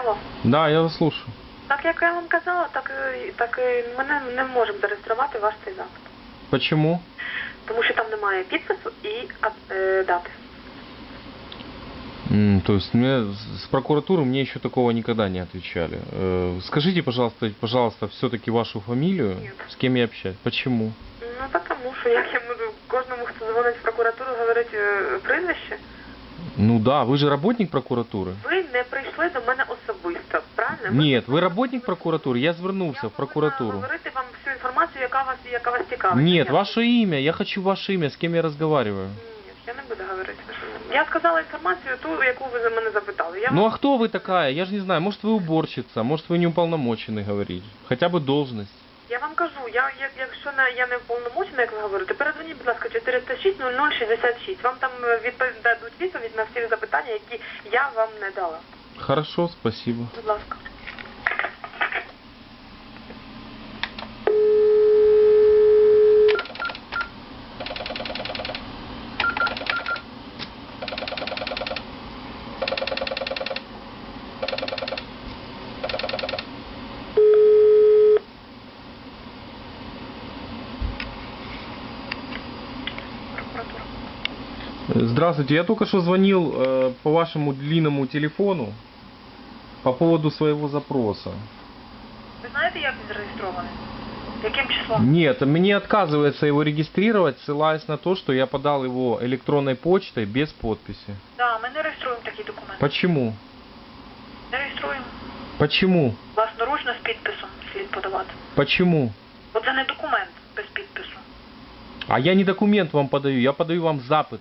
Алло. Да, я вас слушаю. Так як я вам казала, так і так і ми не, не можемо зареєструвати ваш цей запит. Почему? Тому що там немає підпису і а, е, дати. М, То есть мне с с прокуратуры мне еще такого никогда не отвечали. Э, Скажите, пожалуйста, пожалуйста, все-таки вашу фамилию, Нет. с кем я общаюсь. Почему? Ну тому що як я можу кожному, хто дзвонить в прокуратуру, говорити е, прізвище. Ну да, вы же работник прокуратуры. Ви не прийшли до мене особисто, правильно? Ви Нет, вы работник прокуратуры, я звернувся Я в прокуратуру. повинна говорити вам всю інформацію, яка вас яка вас цікавить. Нет, Я- ваше имя, я хочу ваше имя, с кем я разговариваю. Ні, я не буду говорити. Я сказала інформацію ту, яку ви за мене запитали. Я Ну вам- а кто вы такая? Я же не знаю, может вы уборщица, может вы не уполномоченный говорить. Хотя бы должность. Я вам кажу, я, я якщо не, я не вповномочена, як ви говорите, передзвоніть, будь ласка, 406 0066. Вам там е, відповідь дадуть відповідь на всі запитання, які я вам не дала. Хорошо, спасибо. Будь ласка. Здравствуйте, я только что звонил э, по вашему длинному телефону по поводу своего запроса. Ви знаєте, як він зареєстрований? Яким числом? Нет, мне отказывается его регистрировать, ссылаясь на то, что я подал его электронной почтой без подписи. Да, ми не реєструємо такі документи. Почему? Не реєструємо. Почему? Власноручно з підписом слід подавати. Почему? Бо це не документ без підпису. А я не документ вам подаю, я подаю вам запит.